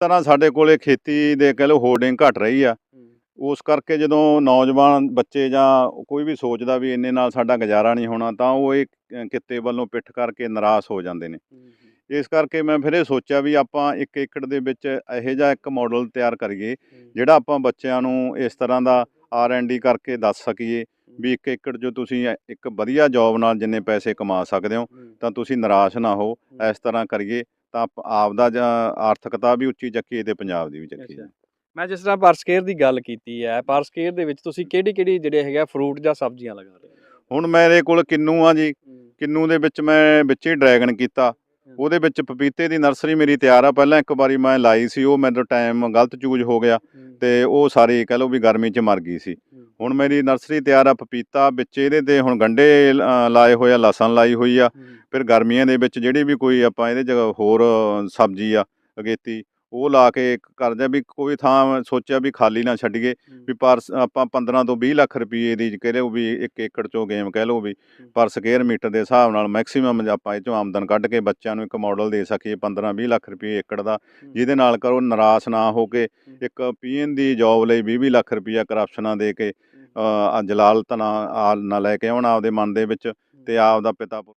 ਤਰ੍ਹਾਂ ਸਾਡੇ ਕੋਲੇ ਖੇਤੀ ਦੇ ਕਹਿ ਲਓ ਹੋਲਡਿੰਗ ਘਟ ਰਹੀ ਆ। ਉਸ ਕਰਕੇ ਜਦੋਂ ਨੌਜਵਾਨ ਬੱਚੇ ਜਾਂ ਕੋਈ ਵੀ ਸੋਚਦਾ ਵੀ ਇੰਨੇ ਨਾਲ ਸਾਡਾ ਗੁਜ਼ਾਰਾ ਨਹੀਂ ਹੋਣਾ ਤਾਂ ਉਹ ਇਹ ਕਿੱਤੇ ਵੱਲੋਂ ਪਿੱਠ ਕਰਕੇ ਨਿਰਾਸ਼ ਹੋ ਜਾਂਦੇ ਨੇ। ਇਸ ਕਰਕੇ ਮੈਂ ਫਿਰ ਇਹ ਸੋਚਿਆ ਵੀ ਆਪਾਂ ਇੱਕ ਏਕੜ ਦੇ ਵਿੱਚ ਇਹੋ ਜਿਹਾ ਇੱਕ ਮਾਡਲ ਤਿਆਰ ਕਰੀਏ ਜਿਹੜਾ ਆਪਾਂ ਬੱਚਿਆਂ ਨੂੰ ਇਸ ਤਰ੍ਹਾਂ ਦਾ ਆਰ ਐਨ ਡੀ ਕਰਕੇ ਦੱਸ ਸਕੀਏ ਵੀ ਇੱਕ ਏਕੜ 'ਚੋਂ ਤੁਸੀਂ ਇੱਕ ਵਧੀਆ ਜੌਬ ਨਾਲ ਜਿੰਨੇ ਪੈਸੇ ਕਮਾ ਸਕਦੇ ਹੋ ਤਾਂ ਤੁਸੀਂ ਨਿਰਾਸ਼ ਨਾ ਹੋ। ਇਸ ਤਰ੍ਹਾਂ ਕਰੀਏ। ਤਾਂ ਆਪ- ਜਾਂ ਆਰਥਿਕਤਾ ਵੀ ਉੱਚੀ ਚੱਕੀਏ ਤੇ ਪੰਜਾਬ ਦੀ ਵੀ ਅੱਛਾ। ਮੈਂ ਜਿਸ ਤਰ੍ਹਾਂ ਪਰਸਕੇਅਰ ਦੀ ਗੱਲ ਕੀਤੀ ਹੈ ਪਰਸਕੇਅਰ ਦੇ ਵਿੱਚ ਤੁਸੀਂ ਕਿਹੜੀ ਕਿਹੜੀ ਜਿਹੜੇ ਹੈਗਾ ਫਰੂਟ ਜਾਂ ਸਬਜ਼ੀਆਂ ਲਗਾ ਰਹੇ ਹੁਣ ਮੇਰੇ ਕੋਲ ਕਿੰਨੂ ਆ ਜੀ। ਕਿੰਨੂ ਦੇ ਵਿੱਚ ਮੈਂ ਵਿੱਚ ਹੀ ਡਰੈਗਨ ਕੀਤਾ। ਉਹਦੇ ਵਿੱਚ ਪਪੀਤੇ ਦੀ ਨਰਸਰੀ ਮੇਰੀ ਤਿਆਰ ਆ। ਪਹਿਲਾਂ ਇੱਕ ਵਾਰੀ ਮੈਂ ਲਾਈ ਸੀ ਉਹ ਮੈਨੂੰ ਟਾਈਮ ਗਲਤ ਚੂਜ਼ ਹੋ ਗਿਆ ਤੇ ਉਹ ਸਾਰੀ ਕਹਿ ਲਓ ਵੀ ਗਰਮੀ 'ਚ ਮਰ ਗਈ ਸੀ। ਹੁਣ ਮੇਰੀ ਨਰਸਰੀ ਤਿਆਰ ਆ ਪਪੀਤਾ ਵਿੱਚ ਇਹਦੇ ਤੇ ਹੁਣ ਗੰਡੇ ਲਾਏ ਹੋਏ ਆ ਲਸਣ ਲਾਈ ਹੋਈ ਆ। ਫਿਰ ਗਰਮੀਆਂ ਦੇ ਵਿੱਚ ਜਿਹੜੀ ਵੀ ਕੋਈ ਆਪਾਂ ਇਹਦੇ ਜਗ੍ਹਾ ਹੋਰ ਸਬਜ਼ੀ ਆ ਅਗੇਤੀ ਉਹ ਲਾ ਕੇ ਇੱਕ ਕਰਦੇ ਆ ਵੀ ਕੋਈ ਥਾਂ ਸੋਚਿਆ ਵੀ ਖਾਲੀ ਨਾ ਛੱਡੀਏ ਵੀ ਪਰ ਆਪਾਂ 15 ਤੋਂ 20 ਲੱਖ ਰੁਪਏ ਦੀ ਕਹਿ ਲਓ ਵੀ ਇੱਕ ਏਕੜ ਚੋਂ ਗੇਮ ਕਹਿ ਲਓ ਵੀ ਪਰ ਸਕੁਅਰ ਮੀਟਰ ਦੇ ਹਿਸਾਬ ਨਾਲ ਮੈਕਸਿਮਮ ਆਪਾਂ ਇਹ ਚੋਂ ਆਮਦਨ ਕੱਢ ਕੇ ਬੱਚਿਆਂ ਨੂੰ ਇੱਕ ਮਾਡਲ ਦੇ ਸਕੀਏ 15 20 ਲੱਖ ਰੁਪਏ ਏਕੜ ਦਾ ਜਿਹਦੇ ਨਾਲ ਕਰੋ ਨਿਰਾਸ਼ ਨਾ ਹੋ ਕੇ ਇੱਕ ਪੀਐਨ ਦੀ ਜੌਬ ਲਈ 20 20 ਲੱਖ ਰੁਪਇਆ ਕਰਪਸ਼ਨਾਂ ਦੇ ਕੇ ਅ, ਜਲਾਲਤ ਨਾ ਆ ਨਾ ਲੈ ਕੇ ਆਉਣ ਆਪਦੇ ਮਨ ਦੇ ਵਿੱਚ ਤੇ ਆਪਦਾ ਪਿਤਾ ਪੁੱਤ